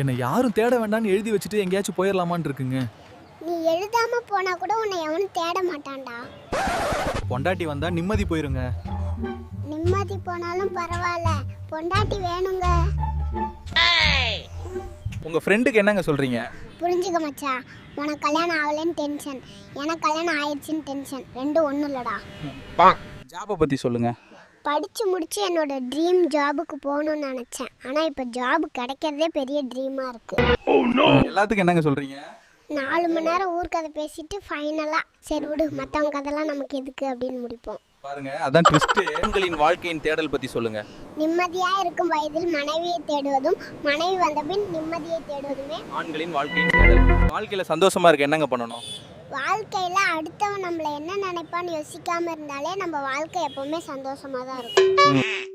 என்னை யாரும் தேட வேண்டாம்னு எழுதி வச்சுட்டு எங்கேயாச்சும் போயிடலாமான்னு இருக்குங்க. நீ எழுதாம போனா கூட உன்னை எவனும் தேட மாட்டான்டா. பொண்டாட்டி வந்தா நிம்மதி போயிருங்க. நிம்மதி போனாலும் பரவாயில்ல. பொண்டாட்டி வேணுங்க. உங்க ஃப்ரெண்டுக்கு என்னங்க சொல்றீங்க? புரிஞ்சுக்க மச்சான் உனக்கு கல்யாணம் ஆகலைன்னு டென்ஷன் எனக்கு கல்யாணம் ஆயிடுச்சுன்னு டென்ஷன் ரெண்டும் ஒன்றும் இல்லடா. ஜாபை பத்தி சொல்லுங்க. படித்து முடிச்சு என்னோட ட்ரீம் ஜாபுக்கு போகணும்னு நினச்சேன். ஆனால் இப்போ ஜாப் கிடைக்கிறதே பெரிய ட்ரீமாக இருக்குது எல்லாத்துக்கும் என்னங்க சொல்றீங்க? நாலு மணி நேரம் ஊர்க்கதை பேசிட்டு ஃபைனலாக சரி விடு மற்றவங்க கதைலாம் நமக்கு எதுக்கு அப்படின்னு முடிப்போம். பாருங்க அதான் ட்விஸ்ட் பெண்களின் வாழ்க்கையின் தேடல் பத்தி சொல்லுங்க. நிம்மதியாக இருக்கும் வயதில் மனைவியை தேடுவதும் மனைவி வந்தபின் நிம்மதியை தேடுவதுமே ஆண்களின் வாழ்க்கையின் தேடல். வாழ்க்கையில சந்தோஷமா இருக்க என்னங்க பண்ணணும்? வாழ்க்கையில் அடுத்தவன் நம்மளை என்ன நினைப்பான்னு யோசிக்காமல் இருந்தாலே நம்ம வாழ்க்கை எப்போவுமே சந்தோஷமாக தான் இருக்கும்.